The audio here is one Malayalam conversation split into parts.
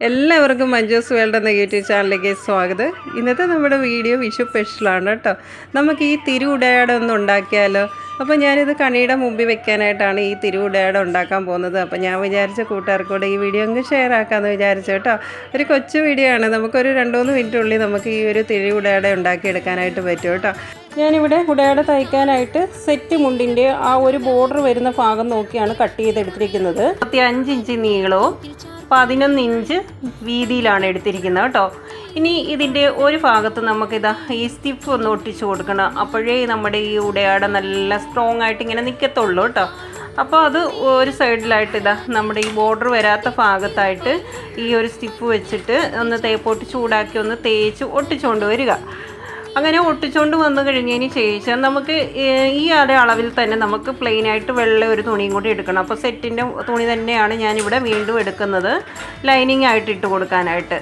എല്ലാവർക്കും മഞ്ജൂസ് വേൾഡ് എന്ന യൂട്യൂബ് ചാനലിലേക്ക് സ്വാഗതം. ഇന്നത്തെ നമ്മുടെ വീഡിയോ വിഷു സ്പെഷ്യലാണ് കേട്ടോ. നമുക്ക് ഈ തിരുവുടയാട ഒന്ന് ഉണ്ടാക്കിയാലോ? അപ്പോൾ ഞാനിത് കണിയുടെ മുമ്പിൽ വെക്കാനായിട്ടാണ് ഈ തിരുവുടയാട ഉണ്ടാക്കാൻ പോകുന്നത്. അപ്പോൾ ഞാൻ വിചാരിച്ച കൂട്ടുകാർക്കൂടെ ഈ വീഡിയോ അങ്ങ് ഷെയർ ആക്കാമെന്ന് വിചാരിച്ചു കേട്ടോ. ഒരു കൊച്ചു വീഡിയോ ആണ്. നമുക്കൊരു രണ്ട് മൂന്ന് മിനിറ്റുള്ളിൽ നമുക്ക് ഈ ഒരു തിരുവുടയാട ഉണ്ടാക്കിയെടുക്കാനായിട്ട് പറ്റും കേട്ടോ. ഞാനിവിടെ ഉടയാട തയ്ക്കാനായിട്ട് സെറ്റ് മുണ്ടിന്റെ ആ ഒരു ബോർഡർ വരുന്ന ഭാഗം നോക്കിയാണ് കട്ട് ചെയ്തെടുത്തിരിക്കുന്നത്. അഞ്ച് ഇഞ്ച് നീളവും പതിനൊന്ന് ഇഞ്ച് വീതിയിലാണ് എടുത്തിരിക്കുന്നത് കേട്ടോ. ഇനി ഇതിന്റെ ഒരു ഭാഗത്ത് നമുക്കിതാ ഈ സ്റ്റിഫ് ഒന്ന് ഒട്ടിച്ചു കൊടുക്കണം. അപ്പോഴേ നമ്മുടെ ഈ ഉടയാട നല്ല സ്ട്രോങ് ആയിട്ട് ഇങ്ങനെ നിൽക്കത്തുള്ളൂ കേട്ടോ. അപ്പോൾ അത് ഒരു സൈഡിലായിട്ട് ഇതാ നമ്മുടെ ഈ ബോർഡർ വരാത്ത ഭാഗത്തായിട്ട് ഈ ഒരു സ്റ്റിഫ് വെച്ചിട്ട് ഒന്ന് തേപ്പോട്ട് ചൂടാക്കി ഒന്ന് തേച്ച് ഒട്ടിച്ചുകൊണ്ട് വരിക. അങ്ങനെ ഒട്ടിച്ചുകൊണ്ട് വന്നു കഴിഞ്ഞതിന് ശേഷം നമുക്ക് ഈ അളവിൽ തന്നെ നമുക്ക് പ്ലെയിൻ ആയിട്ട് വെള്ള ഒരു തുണിയും കൂടി എടുക്കണം. അപ്പോൾ സെറ്റിന്റെ തുണി തന്നെയാണ് ഞാനിവിടെ വീണ്ടും എടുക്കുന്നത്. ലൈനിങ് ആയിട്ട് ഇട്ട് കൊടുക്കാനായിട്ട്.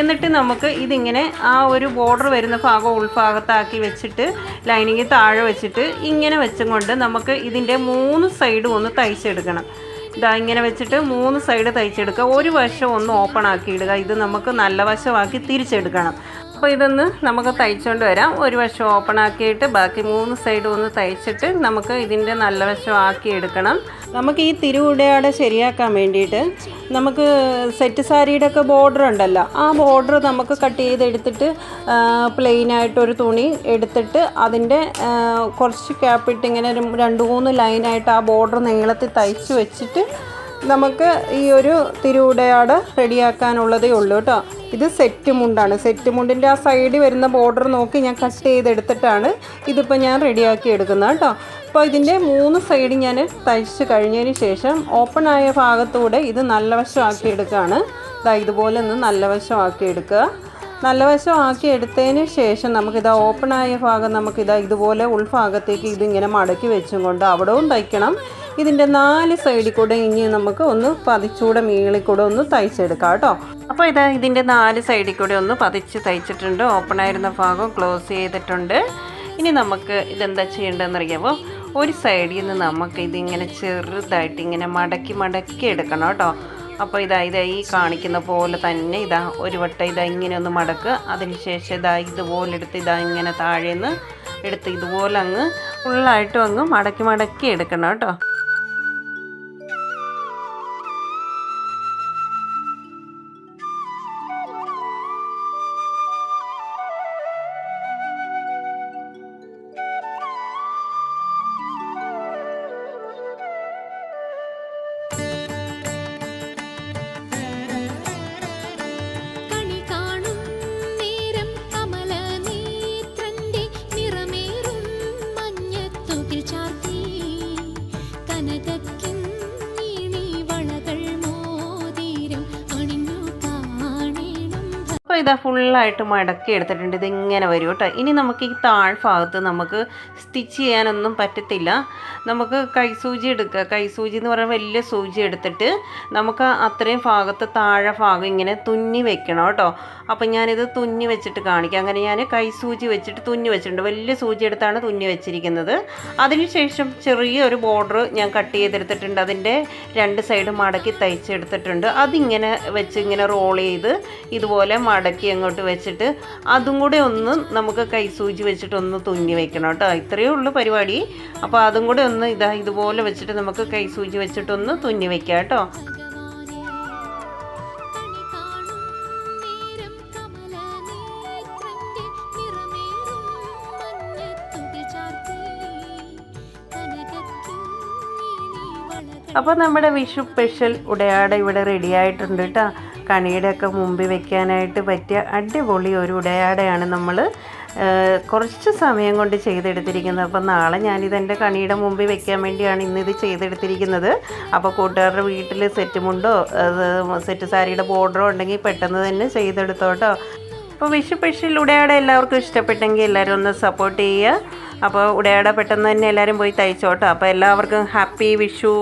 എന്നിട്ട് നമുക്ക് ഇതിങ്ങനെ ആ ഒരു ബോർഡർ വരുന്ന ഭാഗം ഉൾഭാഗത്താക്കി വെച്ചിട്ട് ലൈനിങ് താഴെ വെച്ചിട്ട് ഇങ്ങനെ വെച്ചും കൊണ്ട് നമുക്ക് ഇതിന്റെ മൂന്ന് സൈഡും ഒന്ന് തയ്ച്ചെടുക്കണം. ഇതാ ഇങ്ങനെ വെച്ചിട്ട് മൂന്ന് സൈഡ് തയ്ച്ചെടുക്കുക. ഒരു വശം ഒന്ന് ഓപ്പൺ ആക്കി ഇടുക. ഇത് നമുക്ക് നല്ല വശമാക്കി തിരിച്ചെടുക്കണം. അപ്പോൾ ഇതൊന്ന് നമുക്ക് തയ്ച്ചുകൊണ്ട് വരാം. ഒരു വശം ഓപ്പൺ ആക്കിയിട്ട് ബാക്കി മൂന്ന് സൈഡും ഒന്ന് തയ്ച്ചിട്ട് നമുക്ക് ഇതിന്റെ നല്ല വശം ആക്കി എടുക്കണം. നമുക്ക് ഈ തിരുവുടയാട ശരിയാക്കാൻ വേണ്ടിയിട്ട് നമുക്ക് സെറ്റ് സാരിയുടെ ഒക്കെ ബോർഡർ ഉണ്ടല്ലോ ആ ബോർഡർ നമുക്ക് കട്ട് ചെയ്തെടുത്തിട്ട് പ്ലെയിൻ ആയിട്ടൊരു തുണി എടുത്തിട്ട് അതിന്റെ കുറച്ച് ക്യാപ്പിട്ട് ഇങ്ങനെ ഒരു രണ്ട് മൂന്ന് ലൈനായിട്ട് ആ ബോർഡർ നീളത്തിൽ തയ്ച്ച് വെച്ചിട്ട് നമുക്ക് ഈ ഒരു തിരുവുടയാട് റെഡിയാക്കാനുള്ളതേ ഉള്ളൂ കേട്ടോ. ഇത് സെറ്റ് മുണ്ടാണ്. സെറ്റ് മുണ്ടിന്റെ ആ സൈഡിൽ വരുന്ന ബോർഡർ നോക്കി ഞാൻ കട്ട് ചെയ്തെടുത്തിട്ടാണ് ഇതിപ്പോൾ ഞാൻ റെഡിയാക്കി എടുക്കുന്നത് കേട്ടോ. അപ്പോൾ ഇതിന്റെ മൂന്ന് സൈഡ് ഞാൻ തയ്ച്ച് കഴിഞ്ഞതിന് ശേഷം ഓപ്പൺ ആയ ഭാഗത്തൂടെ ഇത് നല്ല വശമാക്കി എടുക്കുകയാണ് ഇതാ ഇതുപോലെ ഒന്ന് നല്ല വശമാക്കി എടുക്കുക. നല്ല വശമാക്കി എടുത്തതിന് ശേഷം നമുക്കിതാ ഓപ്പൺ ആയ ഭാഗം നമുക്കിതാ ഇതുപോലെ ഉൾഭാഗത്തേക്ക് ഇതിങ്ങനെ മടക്കി വെച്ചും കൊണ്ട് അവിടവും തയ്ക്കണം. ഇതിന്റെ നാല് സൈഡിൽ കൂടെ ഇനി നമുക്ക് ഒന്ന് പതിച്ചൂടെ മീളിൽ കൂടെ ഒന്ന് തയ്ച്ചെടുക്കാം കേട്ടോ. അപ്പോൾ ഇതാ ഇതിന്റെ നാല് സൈഡിൽ കൂടെ ഒന്ന് പതിച്ച് തയ്ച്ചിട്ടുണ്ട്. ഓപ്പൺ ആയിരുന്ന ഭാഗം ക്ലോസ് ചെയ്തിട്ടുണ്ട്. ഇനി നമുക്ക് ഇതെന്താ ചെയ്യേണ്ടതെന്ന് അറിയാമോ ഒരു സൈഡിൽ നിന്ന് നമുക്ക് ഇതിങ്ങനെ ചെറുതായിട്ട് ഇങ്ങനെ മടക്കി മടക്കി എടുക്കണം കേട്ടോ. അപ്പോൾ ഇതാ ഇതാ ഈ കാണിക്കുന്ന പോലെ തന്നെ ഇതാ ഒരു വട്ടം ഇതാ ഇങ്ങനെ ഒന്ന് മടക്കുക അതിനുശേഷം ഇതാ ഇതുപോലെ എടുത്ത് ഇതാ ഇങ്ങനെ താഴേന്ന് എടുത്ത് ഇതുപോലെ അങ്ങ് ഫുള്ളായിട്ടും അങ്ങ് മടക്കി മടക്കി എടുക്കണം കേട്ടോ. ഇതാ ഫുള്ളായിട്ട് മടക്കി എടുത്തിട്ടുണ്ട്. ഇതിങ്ങനെ വരും കേട്ടോ. ഇനി നമുക്ക് ഈ താഴ്ഭാഗത്ത് നമുക്ക് സ്റ്റിച്ച് ചെയ്യാനൊന്നും പറ്റത്തില്ല. നമുക്ക് കൈസൂചി എടുക്കുക കൈസൂചി എന്ന് പറയുന്ന വലിയ സൂചി എടുത്തിട്ട് നമുക്ക് അത്രയും ഭാഗത്ത് താഴെ ഭാഗം ഇങ്ങനെ തുന്നി വെക്കണം കേട്ടോ. അപ്പം ഞാനിത് തുന്നി വെച്ചിട്ട് കാണിക്കാം. അങ്ങനെ ഞാൻ കൈസൂചി വെച്ചിട്ട് തുന്നി വെച്ചിട്ടുണ്ട്. വലിയ സൂചി എടുത്താണ് തുന്നി വെച്ചിരിക്കുന്നത്. അതിനുശേഷം ചെറിയൊരു ബോർഡർ ഞാൻ കട്ട് ചെയ്തെടുത്തിട്ടുണ്ട്. അതിന്റെ രണ്ട് സൈഡ് മടക്കി തയ്ച്ചെടുത്തിട്ടുണ്ട്. അതിങ്ങനെ വെച്ച് ഇങ്ങനെ റോൾ ചെയ്ത് ഇതുപോലെ മടക്കി അങ്ങോട്ട് വെച്ചിട്ട് അതും കൂടെ ഒന്ന് നമുക്ക് കൈസൂചി വെച്ചിട്ടൊന്ന് തുന്നി വെക്കണം കേട്ടോ. ഇത്രയേ ഉള്ളൂ പരിപാടി. അപ്പോൾ അതും കൂടെ ഒന്ന് ഇതാ ഇതുപോലെ വെച്ചിട്ട് നമുക്ക് കൈ സൂചി വെച്ചിട്ടൊന്ന് തുന്നി വെക്കാം കേട്ടോ. അപ്പോൾ നമ്മുടെ വിഷു സ്പെഷ്യൽ ഉടയാട ഇവിടെ റെഡി ആയിട്ടുണ്ട് കേട്ടോ. കണിയുടെ ഒക്കെ മുമ്പിൽ വെക്കാനായിട്ട് പറ്റിയ അടിപൊളി ഒരു ഉടയാടയാണ് നമ്മൾ കുറച്ച് സമയം കൊണ്ട് ചെയ്തെടുത്തിരിക്കുന്നത്. അപ്പോൾ നാളെ ഞാനിത് എന്റെ കണിയുടെ മുമ്പിൽ വെക്കാൻ വേണ്ടിയാണ് ഇന്നിത് ചെയ്തെടുത്തിരിക്കുന്നത്. അപ്പോൾ കൂട്ടുകാരുടെ വീട്ടിൽ സെറ്റ് മുണ്ടോ സെറ്റ് സാരിയുടെ ബോർഡറോ ഉണ്ടെങ്കിൽ പെട്ടെന്ന് തന്നെ ചെയ്തെടുത്തോട്ടോ. അപ്പോൾ വിഷു സ്പെഷ്യൽ ഉടയാടെ എല്ലാവർക്കും ഇഷ്ടപ്പെട്ടെങ്കിൽ എല്ലാവരും ഒന്ന് സപ്പോർട്ട് ചെയ്യുക. അപ്പോൾ ഉടയാടെ പെട്ടെന്ന് തന്നെ എല്ലാവരും പോയി തയ്ച്ചോട്ടോ. അപ്പോൾ എല്ലാവർക്കും ഹാപ്പി വിഷു.